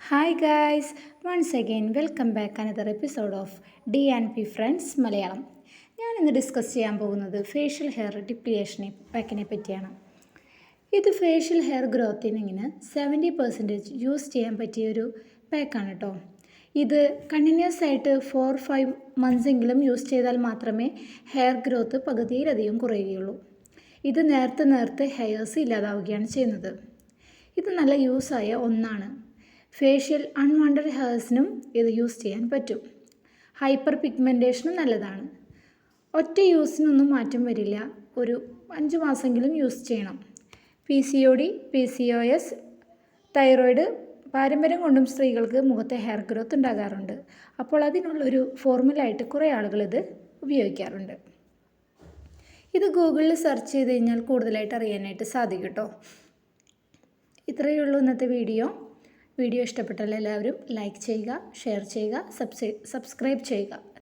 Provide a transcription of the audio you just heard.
Hi guys once again welcome back another episode of D and P friends Malayalam ഞാൻ ഇന്ന് discuss ചെയ്യാൻ പോകുന്നത് facial hair ഡിപ്ലിയേഷനെ പാക്കിനെ പറ്റിയാണ്. ഇത് ഫേഷ്യൽ ഹെയർ ഗ്രോത്തിനിങ്ങിന് സെവന്റി പെർസെന്റേജ് യൂസ് ചെയ്യാൻ പറ്റിയ ഒരു പാക്കാണ് കേട്ടോ ഇത് കണ്ടിന്യൂസ് ആയിട്ട് ഫോർ ഫൈവ് മന്ത്സെങ്കിലും യൂസ് ചെയ്താൽ മാത്രമേ ഹെയർ ഗ്രോത്ത് പകുതിയിലധികം കുറയുകയുള്ളൂ. ഇത് നേർത്ത് നേർത്ത് ഹെയർസ് ഇല്ലാതാവുകയാണ് ചെയ്യുന്നത്. ഇത് നല്ല യൂസായ ഒന്നാണ്. ഫേഷ്യൽ അൺവാണ്ടഡ് ഹെയർസിനും ഇത് യൂസ് ചെയ്യാൻ പറ്റും. ഹൈപ്പർ പിഗ്മെന്റേഷനും നല്ലതാണ്. ഒറ്റ യൂസിനൊന്നും മാറ്റം വരില്ല. ഒരു അഞ്ച് മാസമെങ്കിലും യൂസ് ചെയ്യണം. P C O D P C O S thyroid പാരമ്പര്യം കൊണ്ടും സ്ത്രീകൾക്ക് മുഖത്തെ ഹെയർ ഗ്രോത്ത് ഉണ്ടാകാറുണ്ട്. അപ്പോൾ അതിനുള്ളൊരു ഫോർമുലായിട്ട് കുറേ ആളുകൾ ഇത് ഉപയോഗിക്കാറുണ്ട്. ഇത് ഗൂഗിളിൽ സെർച്ച് ചെയ്ത് കഴിഞ്ഞാൽ കൂടുതലായിട്ട് അറിയാനായിട്ട് സാധിക്കും കേട്ടോ. ഇത്രയേ ഉള്ളൂ ഇന്നത്തെ വീഡിയോ. വീഡിയോ ഇഷ്ടപ്പെട്ടാൽ എല്ലാവരും ലൈക്ക് ചെയ്യുക ഷെയർ ചെയ്യുക സബ്സ്ക്രൈബ് ചെയ്യുക.